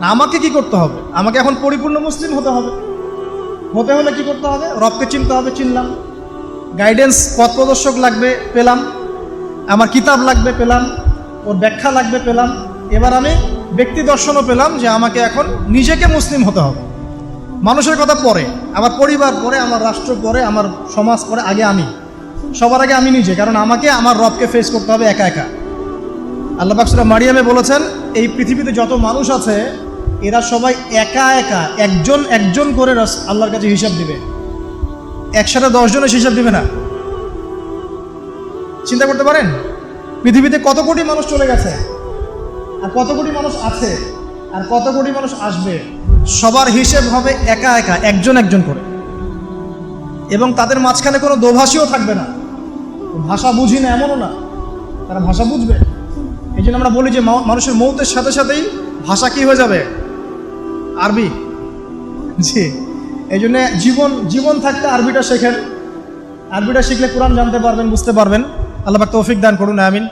না, আমাকে কি করতে হবে? আমাকে এখন পরিপূর্ণ মুসলিম হতে হবে। হতে হলে কি করতে হবে? রবকে চিনতে হবে, চিনলাম। গাইডেন্স পথ প্রদর্শক লাগবে, পেলাম। আমার কিতাব লাগবে, পেলাম। ওর ব্যাখ্যা লাগবে, পেলাম। এবার আমি ব্যক্তি দর্শনও পেলাম যে আমাকে এখন নিজেকে মুসলিম হতে হবে। মানুষের কথা পরে, আমার পরিবার পরে, আমার রাষ্ট্র পরে, আমার সমাজ পরে, আগে আমি। সবার আগে আমি নিজে, কারণ আমাকে আমার রবকে ফেস করতে হবে একা একা। আল্লাহ বাকসুরা মারিয়ামে বলেছেন, এই পৃথিবীতে যত মানুষ আছে এরা সবাই একা একা একজন একজন করে আল্লাহর কাছে হিসাব দিবে। একসাথে দশজনের হিসাব দিবে না। চিন্তা করতে পারেন? পৃথিবীতে কত কোটি মানুষ চলে গেছে? আর কত কোটি মানুষ আছে? আর কত কোটি মানুষ আসবে? সবার হিসেব হবে একা একা, একজন একজন করে। এবং তাদের মাঝখানে কোনো দোভাষীও থাকবে না। ভাষা বুঝি না, এমনও না। তারা ভাষা বুঝবে। এই জন্য আমরা বলি যে মানুষের মৌতের সাথে সাথেই ভাষা কি হয়ে যাবে? আরবি? জি। এই জন্য জীবন জীবন থাকতে আরবিটা শেখেন। আরবিটা শিখলে কোরআন জানতে পারবেন, বুঝতে পারবেন। আল্লাহ তৌফিক দান করুন, আমিন।